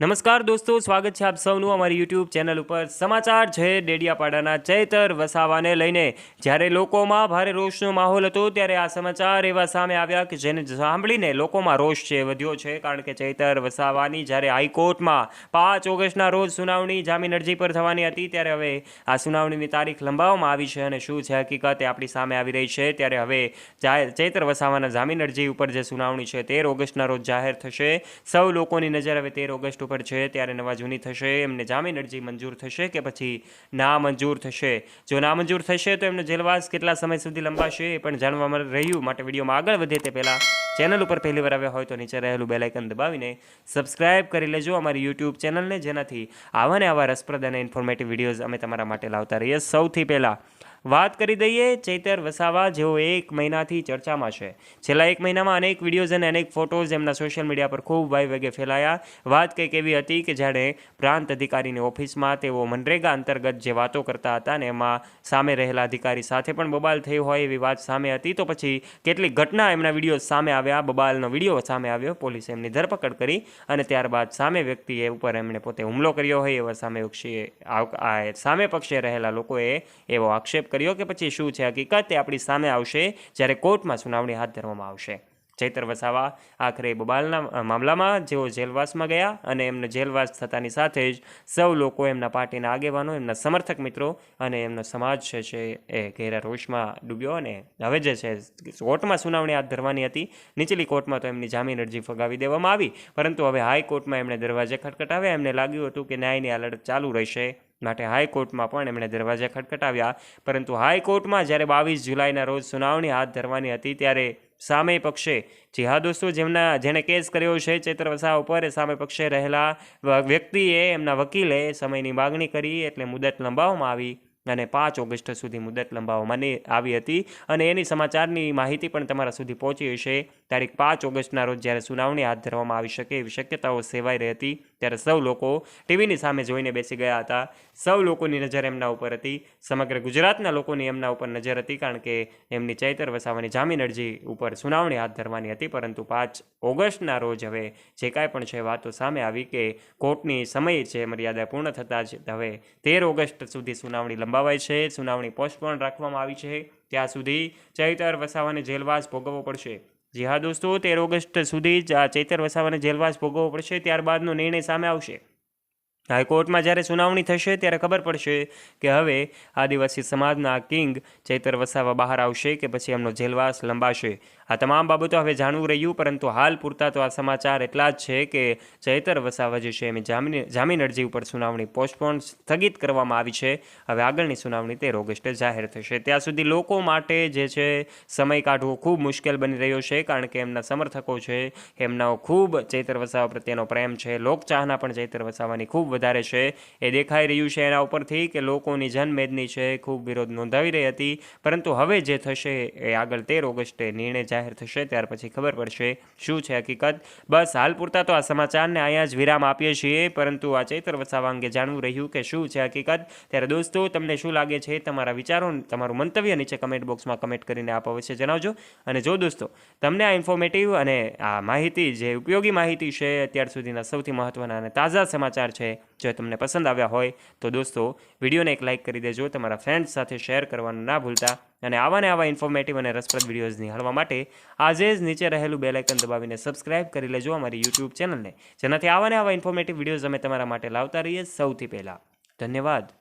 નમસ્કાર દોસ્તો, સ્વાગત છે આપ સૌનું અમારી યુટ્યુબ ચેનલ ઉપર. સમાચાર છે ડેડિયાપાડાના ચૈતર વસાવાને લઈને. જ્યારે લોકોમાં ભારે રોષનો માહોલ હતો, ત્યારે આ સમાચાર એવા સામે આવ્યા કે જેને સાંભળીને લોકોમાં રોષ છે, વધ્યો છે. કારણ કે ચૈતર વસાવાની જ્યારે હાઈકોર્ટમાં પાંચ ઓગસ્ટના રોજ સુનાવણી જામીન અરજી પર થવાની હતી, ત્યારે હવે આ સુનાવણીની તારીખ લંબાવવામાં આવી છે અને શું છે હકીકત એ આપણી સામે આવી રહી છે. ત્યારે હવે ચૈતર વસાવાના જામીન અરજી ઉપર જે સુનાવણી છે, તેર ઓગસ્ટના રોજ જાહેર થશે. સૌ લોકોની નજર હવે તેર ઓગસ્ટ ઉપર છે, ત્યારે નવા જૂની થશે, એમને જામીન અરજી મંજૂર થશે કે પછી ના મંજૂર થશે? જો ના મંજૂર થશે, તો એમનો જેલવાસ કેટલા સમય સુધી લંબાશે એ પણ જાણવામાં રહ્યું. માટે વિડીયોમાં આગળ વધે તે પહેલાં ચેનલ ઉપર પહેલી વાર આવ્યા હોય તો નીચે રહેલું બેલાઇકન દબાવીને સબસ્ક્રાઇબ કરી લેજો અમારી યુટ્યુબ ચેનલને જેનાથી આવા ને આવા રસપ્રદ અને ઇન્ફોર્મેટિવ વિડીયોઝ અમે તમારા માટે લાવતા રહીએ. સૌથી પહેલાં વાત કરી દઈએ ચૈતર વસાવા, જેઓ એક મહિનાથી ચર્ચામાં છે. છેલ્લા એક મહિનામાં અનેક વિડીયોઝ અને અનેક ફોટોઝ એમના સોશિયલ મીડિયા પર ખૂબ વાય વેગે ફેલાયા. વાત કંઈક એવી હતી કે જ્યારે પ્રાંત અધિકારીની ઓફિસમાં તેઓ મનરેગા અંતર્ગત જે વાતો કરતા હતા ને એમાં સામે રહેલા અધિકારી સાથે પણ બબાલ થઈ હોય એવી વાત સામે હતી. તો પછી કેટલીક ઘટના એમના વીડિયો સામે આવ્યા, બબાલનો વીડિયો સામે આવ્યો. પોલીસે એમની ધરપકડ કરી અને ત્યારબાદ સામે વ્યક્તિએ ઉપર એમણે પોતે હુમલો કર્યો હોય એવા સામે સામે પક્ષે રહેલા લોકોએ એવો આક્ષેપ કર્યો કે પછી શું છે? હકીકત તે આપણી સામે આવશે જ્યારે કોર્ટમાં સુનાવણી હાથ ધરવામાં આવશે. ચૈતર વસાવા આખરે બબાલના મામલામાં જેઓ જેલવાસમાં ગયા અને એમને જેલવાસ થતાની સાથે જ સૌ લોકો એમના પાર્ટીના આગેવાનો, એમના સમર્થક મિત્રો અને એમનો સમાજ છે છે એ ઘેરા રોષમાં ડૂબ્યો અને હવે જે છે કોર્ટમાં સુનાવણી હાથ ધરવાની હતી. નીચલી કોર્ટમાં તો એમની જામીન અરજી ફગાવી દેવામાં આવી. પરંતુ હવે હાઈકોર્ટમાં એમણે દરવાજે ખટખટાવ્યા. એમને લાગ્યું હતું કે ન્યાયની આ લડત ચાલુ રહેશે. માટે હાઈકોર્ટમાં પણ એમણે દરવાજા ખટખટાવ્યા. પરંતુ હાઈકોર્ટમાં જ્યારે બાવીસ જુલાઈના રોજ સુનાવણી હાથ ધરવાની હતી, ત્યારે સામે પક્ષે દોસ્તો જેમના, જેણે કેસ કર્યો છે, ચૈત્ર વસાવા ઉપર સામે પક્ષે રહેલા વ્યક્તિએ એમના વકીલે સમયની માગણી કરી એટલે મુદત લંબાવવામાં આવી અને પાંચ ઓગસ્ટ સુધી મુદત લંબાવવામાં આવી હતી. અને એની સમાચારની માહિતી પણ તમારા સુધી પહોંચી હશે. તારીખ પાંચ ઓગસ્ટના રોજ જ્યારે સુનાવણી હાથ ધરવામાં આવી શકે એવી શક્યતાઓ સેવાઈ રહી હતી ત્યારે સૌ લોકો ટીવીની સામે જોઈને બેસી ગયા હતા. સૌ લોકોની નજર એમના ઉપર હતી. સમગ્ર ગુજરાતના લોકોની એમના ઉપર નજર હતી કારણ કે એમની ચૈતર વસાવાની જામીન અરજી ઉપર સુનાવણી હાથ ધરવાની હતી. પરંતુ પાંચ ઓગસ્ટના રોજ હવે જે કાંઈ પણ છે વાતો સામે આવી કે કોર્ટની સમય છે મર્યાદા પૂર્ણ થતાં જ હવે તેર ઓગસ્ટ સુધી સુનાવણી લંબાવાઈ છે. સુનાવણી પોસ્ટપોન રાખવામાં આવી છે. ત્યાં સુધી ચૈતર વસાવાને જેલવાસ ભોગવવો પડશે. જી હા દોસ્તો તેર ઓગસ્ટ સુધી જ આ ચૈતર વસાવાને જેલવાસ ભોગવવો પડશે, ત્યારબાદનો નિર્ણય સામે આવશે. હાઈકોર્ટમાં જ્યારે સુનાવણી થશે, ત્યારે ખબર પડશે કે હવે આદિવાસી સમાજના કિંગ ચૈતર વસાવા બહાર આવશે કે પછી એમનો જેલવાસ લંબાશે. આ તમામ બાબતો હવે જાણવું રહ્યું, પરંતુ હાલ પૂરતા તો આ સમાચાર એટલા જ છે કે ચૈતર વસાવા જે છે જામીન જામીન અરજી ઉપર સુનાવણી પોસ્ટપોન સ્થગિત કરવામાં આવી છે. હવે આગળની સુનાવણી તેર ઓગસ્ટે જાહેર થશે. ત્યાં સુધી લોકો માટે જે છે, સમય કાઢવો ખૂબ મુશ્કેલ બની રહ્યો છે, કારણ કે એમના સમર્થકો છે એમના ખૂબ ચૈતર વસાવા પ્રત્યેનો પ્રેમ છે. લોકચાહના પણ ચૈતર વસાવાની ખૂબ વધારે છે. એ દેખાઈ રહ્યું છે એના ઉપરથી કે લોકોની જનમેદની છે, ખૂબ વિરોધ નોંધાવી રહી હતી. પરંતુ હવે જે થશે એ આગળ તેર ઓગસ્ટે નિર્ણય જાહેર થશે, ત્યાર પછી ખબર પડશે શું છે હકીકત. બસ હાલ પૂરતા તો આ સમાચારને અહીંયા જ વિરામ આપીએ છીએ, પરંતુ આ ચૈતર વસાવા અંગે જાણવું રહ્યું કે શું છે હકીકત. ત્યારે દોસ્તો, તમને શું લાગે છે તમારા વિચારો, તમારું મંતવ્ય નીચે કમેન્ટ બોક્સમાં કમેન્ટ કરીને આપ અવશ્ય જણાવજો. અને જો દોસ્તો, તમને આ ઇન્ફોર્મેટિવ અને આ માહિતી, જે ઉપયોગી માહિતી છે, અત્યાર સુધીના સૌથી મહત્ત્વના અને તાજા સમાચાર છે જો તમને પસંદ આવ્યા હોય તો દોસ્તો, વિડીયોને એક લાઇક કરી દેજો, તમારા ફ્રેન્ડ્સ સાથે શેર કરવાનું ના ભૂલતા અને આવા ને આવા ઇન્ફોર્મેટિવ અને રસપ્રદ વિડીયોઝ નિહાળવા માટે આજે જ નીચે રહેલું બેલાઇકન દબાવીને સબસ્ક્રાઇબ કરી લેજો અમારી યુટ્યુબ ચેનલને જેનાથી આવા ને આવા ઇન્ફોર્મેટિવ વિડીયોઝ અમે તમારા માટે લાવતા રહીએ સૌથી પહેલાં. ધન્યવાદ.